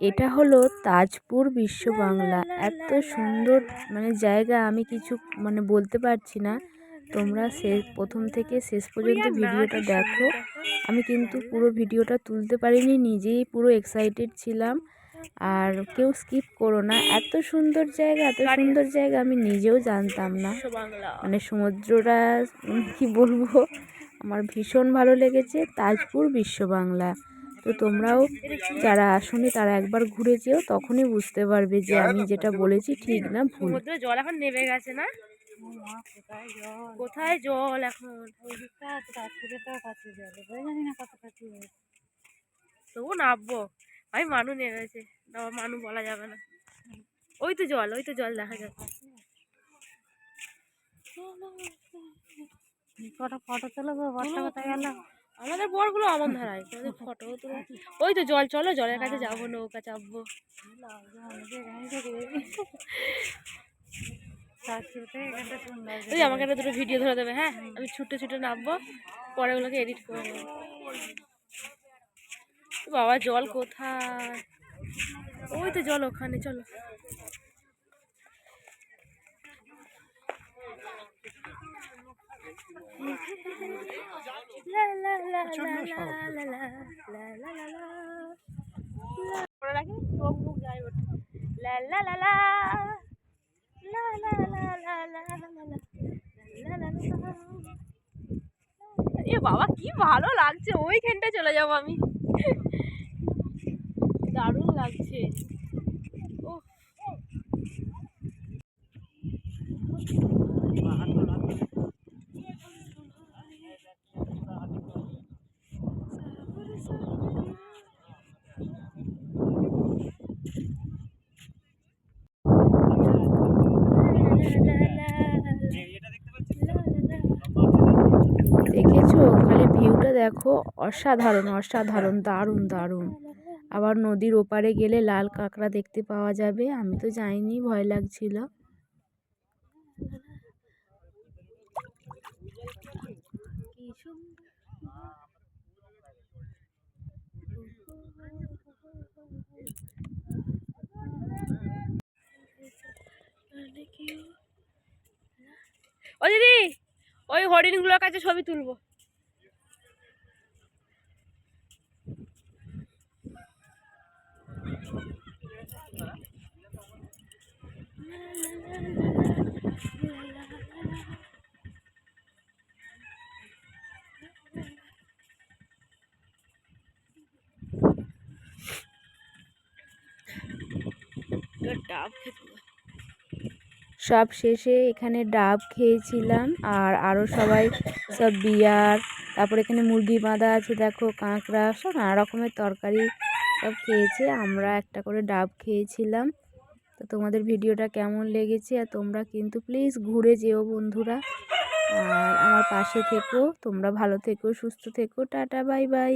এটা হলো তাজপুর বিশ্ব বাংলা। এত সুন্দর মানে জায়গা আমি কিছু মানে বলতে পারছি না। তোমরা শেষ প্রথম থেকে শেষ পর্যন্ত ভিডিওটা দেখো। আমি কিন্তু পুরো ভিডিওটা তুলতে পারিনি নিজেই পুরো এক্সাইটেড ছিলাম। আর কেউ স্কিপ করো না। এত সুন্দর জায়গা এত সুন্দর জায়গা আমি নিজেও জানতাম না। মানে সমুদ্রটা কি বলব? আমার ভীষণ ভালো লেগেছে। তাজপুর বিশ্ব বাংলা। তো তোমরাও যারা আসনি তারা একবার ঘুরে যেও তখনই বুঝতে পারবে যে আমি যেটা বলেছি ঠিক না ভুল। সমুদ্রে জল এখন নেমে গেছে না? কোথায় জল এখন? তবু নামবো। ভাই মানু নেমেছে না মানু বলা যাবে না। ওই তো জল ওই তো জল দেখা যাচ্ছে। ফটো ফটো তোলো গো বর্ষা কোথায় গেল। আমাদের বরগুলো আমন ধারায়। তোমাদের ফটো তো ওই তো জল, চলো জলের কাছে যাব, নৌকা চাপবো। ওই আমাকে একটা দুটো ভিডিও ধরে দেবে হ্যাঁ? আমি ছুটে ছুটে নামবো, পরে ওগুলোকে এডিট করে নেব। বাবা, জল কোথায়? ওই তো জল ওখানে, চলো। লা লা লা লা লা লা লা লা লা লা লা। পরে রাখি চোখ মুখ যাই ওঠে লা লা লা লা লা লা লা লা লা লা লা লা। লা লা লা লা। এ বাবা কি ভালো লাগছে ওইখানটা চলে যাব আমি দারুণ লাগছে দেখো, অসাধারণ অসাধারণ, দারুণ দারুণ। আবার নদীর ওপারে গেলে লাল কাঁকড়া দেখতে পাওয়া যাবে, আমি তো যাইনি, ভয় লাগছিল। ও দিদি, ওই হরিণগুলোর কাছে ছবি তুলবো। ডাব খেতে সব শেষে এখানে ডাব খেয়েছিলাম আর আরও সবাই সব বিয়ার, তারপর এখানে মুরগি বাঁধা আছে, দেখো কাঁকড়া, সব নানা রকমের তরকারি সব খেয়েছে, আমরা একটা করে ডাব খেয়েছিলাম। তো তোমাদের ভিডিওটা কেমন লেগেছে আর তোমরা কিন্তু প্লিজ ঘুরে যেও বন্ধুরা। আর আমার পাশে থেকো, তোমরা ভালো থেকো, সুস্থ থেকো, টাটা, বাই বাই।